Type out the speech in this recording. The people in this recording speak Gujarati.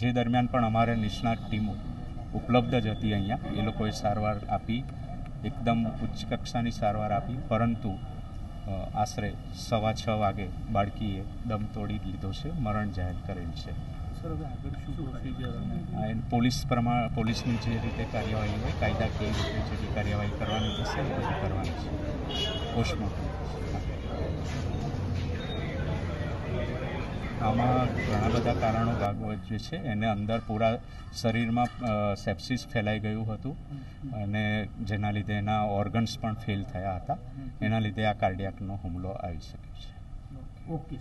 જે દરમિયાન પણ અમારે નિષ્ણાત ટીમો ઉપલબ્ધ જ હતી અહીંયા. એ લોકોએ સારવાર આપી એકદમ ઉચ્ચ કક્ષાની સારવાર આપી પરંતુ આશરે સવા છ વાગે બાળકીએ દમ તોડી લીધો છે મરણ જાહેર કરેલ છે. પોલીસ પ્રમાણે પોલીસની જે રીતે કાર્યવાહી હોય કાયદાકીય રીતે જે કાર્યવાહી કરવાની થશે એ બધું કરવાની છે. પોસ્ટમોર્ટમ. આમાં ઘણા બધા કારણો ભાગો જે છે. એને અંદર પૂરા શરીરમાં સેપ્સિસ ફેલાઈ ગયું હતું અને જેના લીધે એના ઓર્ગન્સ પણ ફેલ થયા હતા. એના લીધે આ કાર્ડિયાકનો હુમલો આવી શકે છે. ઓકે